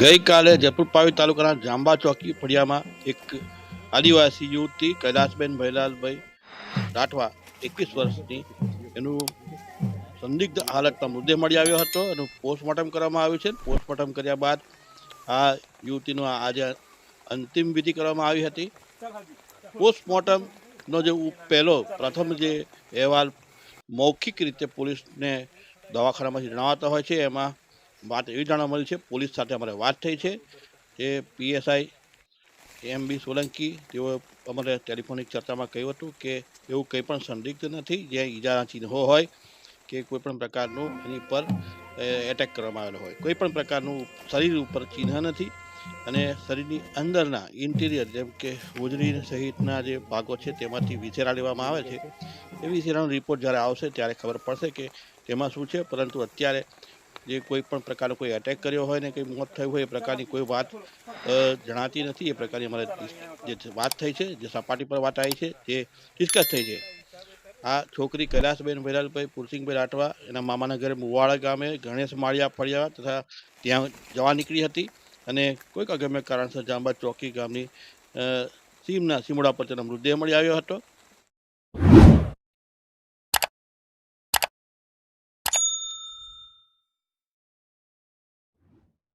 ગઈકાલે જયપુર પાવી તાલુકાના જાંબા ચોકી ફળિયામાં એક આદિવાસી યુવતી કૈલાસબેન ભૈલાલભાઈ રાઠવા એકવીસ વર્ષની એનું સંદિગ્ધ હાલતમાં મૃતદેહ મળી આવ્યો હતો. એનું પોસ્ટમોર્ટમ કરવામાં આવ્યું છે. પોસ્ટમોર્ટમ કર્યા બાદ આ યુવતીનો આજે અંતિમ વિધિ કરવામાં આવી હતી. પોસ્ટમોર્ટમનો જે પહેલો, પ્રથમ જે અહેવાલ મૌખિક રીતે પોલીસને દવાખાનામાંથી જણાવતા હોય છે. એમાં વાત એવી જાણવા મળી છે, પોલીસ સાથે અમારે વાત થઈ છે જે પીએસઆઈ એમ બી સોલંકી, તેઓ અમારે ટેલિફોનિક ચર્ચામાં કહ્યું હતું કે એવું કંઈ પણ સંદિગ્ધ નથી જે ઈજાના ચિહ્નો હોય કે કોઈ પણ પ્રકારનું એની પર એટેક કરવામાં આવેલો હોય. કોઈ પણ પ્રકારનું શરીર ઉપર ચિહ્ન નથી અને શરીરની અંદરના ઇન્ટિરિયર જેમ કે હોજરી સહિતના જે ભાગો છે તેમાંથી વિચેરા લેવામાં આવે છે. એ વિચેરાનો રિપોર્ટ જ્યારે આવશે ત્યારે ખબર પડશે કે તેમાં શું છે, પરંતુ અત્યારે જે કોઈ પણ પ્રકારનો કોઈ એટેક કર્યો હોય ને કંઈ મોત થયું હોય એ પ્રકારની કોઈ વાત જણાતી નથી. એ પ્રકારની અમારે જે વાત થઈ છે, જે સપાટી પર વાત આવી છે, જે ડિસ્કસ થઈ છે. આ છોકરી કૈલાસબેન ભૈરાલભાઈ, પુરસિંહભાઈ રાઠવા, એના મામાના ઘરે મુવાડા ગામે ગણેશ માળિયા ફળિયા તથા ત્યાં જવા નીકળી હતી અને કોઈક અગમ્ય કારણસર જાંબા ચોકી ગામની સીમના, સીમડા પર તેનો મૃતદેહ મળી આવ્યો હતો.